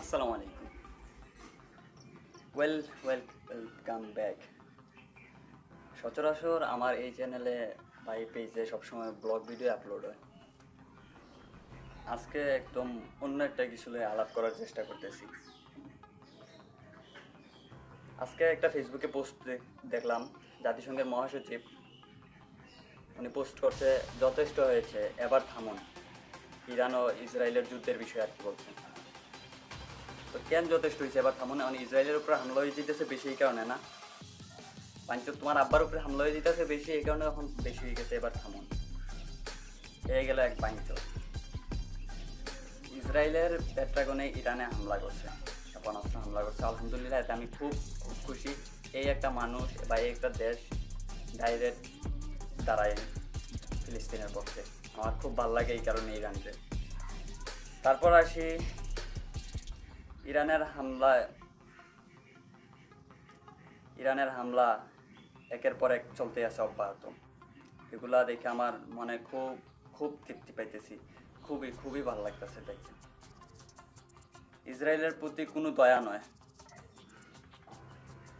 আসসালামু আলাইকুম। Well well welcome back সচরাচর আমার এই চ্যানেলে বা এই পেজে সবসময় ব্লগ ভিডিও আপলোড হয়। আজকে একদম অন্য একটা কিছু আলাপ করার চেষ্টা করতেছি। আজকে একটা ফেসবুকে পোস্ট দেখলাম, জাতিসংঘের মহাসচিব। উনি পোস্ট করছে, যথেষ্ট হয়েছে, এবার থামুন। ইরান ও ইসরায়েলের যুদ্ধের বিষয়ে আর কি বলছেন? তো কেন যথেষ্ট হয়েছে? এবার থামুন মানে ইসরায়েলের উপরে হামলা হয়ে যেতেছে বেশি এই কারণে, না? পাঞ্চ তোমার আব্বার উপরে হামলা হয়ে যেতেছে বেশি এই কারণে এখন বেশি হয়ে গেছে, এবার থামুন হয়ে গেল এক পাঞ্চ ইসরায়েলের পেট্রাগনে ইরানে হামলা করছে, ক্ষেপণাস্ত্র হামলা করছে। আলহামদুলিল্লাহ, এতে আমি খুব খুব খুশি। এই একটা মানুষ বা এই একটা দেশ ডাইরেক্ট দাঁড়ায় ফিলিস্তিনের পক্ষে। আমার খুব ভালো লাগে এই কারণে ইরানকে। তারপর আসি ইরানের হামলায় ইরানের হামলা একের পর এক চলতে আছে অব্যাহত। এগুলা দেখে আমার মনে খুব খুব তৃপ্তি পাইতেছি। খুবই খুবই ভালো লাগতেছে দেখতে। ইসরায়েলের প্রতি কোনো দয়া নয়।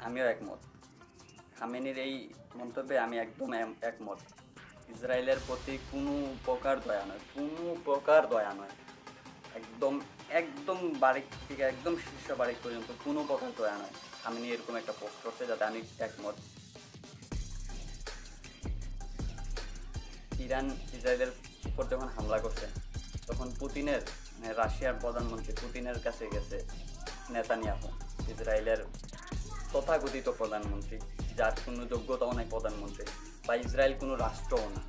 আমিও একমত। খামেনির এই মন্তব্যে আমি একদম একমত। ইসরায়েলের প্রতি কোনো প্রকার দয়া নয়। কোনো প্রকার দয়া নয়। একদম একদম বাড়ি থেকে, একদম শীর্ষ বাড়ি পর্যন্ত কোনো প্রকার দয়া নয় নিয়ে এরকম একটা পোস্ট করছে যাতে আমি একমত। ইরান, ইসরায়েলের উপর যখন হামলা করছে, তখন পুতিনের মানে রাশিয়ার প্রধানমন্ত্রী পুতিনের কাছে গেছে নেতানিয়াহু, ইসরায়েলের তথাকথিত প্রধানমন্ত্রী, যার কোনো যোগ্যতাও নাই প্রধানমন্ত্রী, বা ইসরায়েল কোনো রাষ্ট্রও না।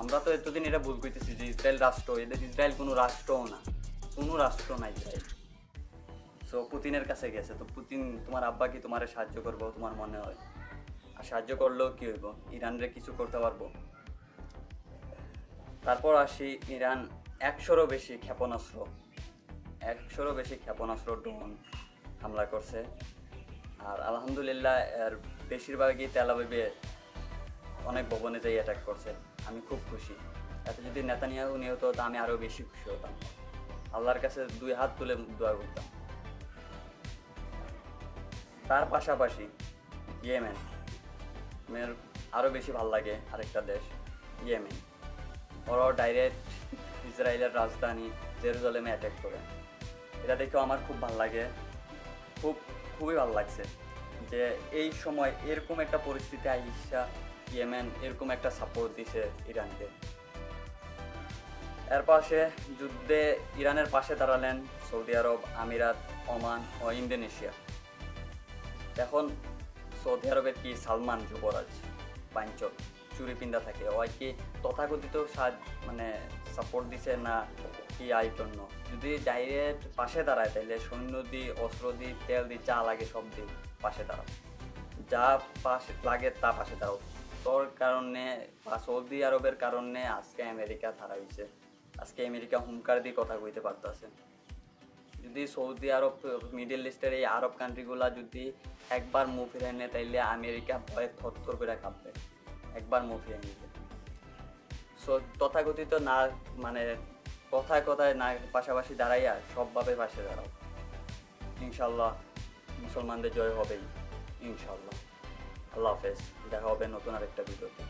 আমরা তো এতদিন এটা ভুল করতেছি যে ইসরায়েল রাষ্ট্র, এদের ইসরায়েল কোনো রাষ্ট্রও না। কোনো রাষ্ট্র নাই ইসরায়েল সো পুতিনের কাছে গেছে। তো পুতিন, তোমার আব্বা কি তোমার সাহায্য করব তোমার মনে হয়? আর সাহায্য করলেও কি হইব? ইরানরে কিছু করতে পারব? তারপর আসি ইরান একশোরও বেশি ক্ষেপণাস্ত্র। একশোরও বেশি ক্ষেপণাস্ত্র ড্রোন হামলা করছে। আর আলহামদুলিল্লাহ, এর বেশিরভাগই তেলাবিবে অনেক ভবনে যাই অ্যাটাক করছে। আমি খুব খুশি। এত যদি নেতানিয়াহু নিহত হতো আমি আরও বেশি খুশি হতাম। আল্লাহর কাছে দুই হাত তুলে দোয়া করতাম। তার পাশাপাশি ইয়েমেন। মেয়ের আরও বেশি ভালো লাগে আরেকটা দেশ, ইয়েমেন। ওরাও ডাইরেক্ট ইসরায়েলের রাজধানী জেরুজালেমে অ্যাটাক করে। এটা দেখেও আমার খুব ভালো লাগে, খুব, খুবই ভালো লাগছে যে এই সময় এরকম একটা পরিস্থিতি আইসা ইয়েমেন এরকম একটা সাপোর্ট দিছে ইরানকে। এর পাশে যুদ্ধে ইরানের পাশে দাঁড়ালেন সৌদি আরব, আমিরাত, ওমান ও ইন্দোনেশিয়া। এখন সৌদি আরবের কি সালমান যুবরাজ পাঞ্চল চুরি পিন্দা থাকে? ও কি তথাকথিত সাজ মানে সাপোর্ট দিছে না কি আই জন্য? যদি ডাইরেক্ট পাশে দাঁড়ায় তাহলে সৈন্য দি অস্ত্র দি তেল দি যা লাগে সব দি পাশে দাঁড়াও। যা পাশে লাগে তা পাশে দাঁড়াও। তোর কারণে বা সৌদি আরবের কারণে আজকে আমেরিকা থারা হয়েছে আজকে আমেরিকা হুমকার দিয়ে কথা কইতে পারতেছে যদি সৌদি আরব মিডল ইস্টের এই আরব কান্ট্রিগুলা যদি একবার মুভ ফিরে নেয়, তাইলে আমেরিকা ভয়ে থরথর করে কাঁপবে। একবার মুভ ফিরে নিতে সো তথাকথিত না মানে কথায় কথায় না, পাশাপাশি দাঁড়াইয়া সবভাবে পাশে দাঁড়াও। ইনশাল্লাহ মুসলমানদের জয় হবেই, ইনশাল্লাহ। আল্লাহ হাফেজ, দেখা হবে নতুন আরেকটা ভিডিওতে।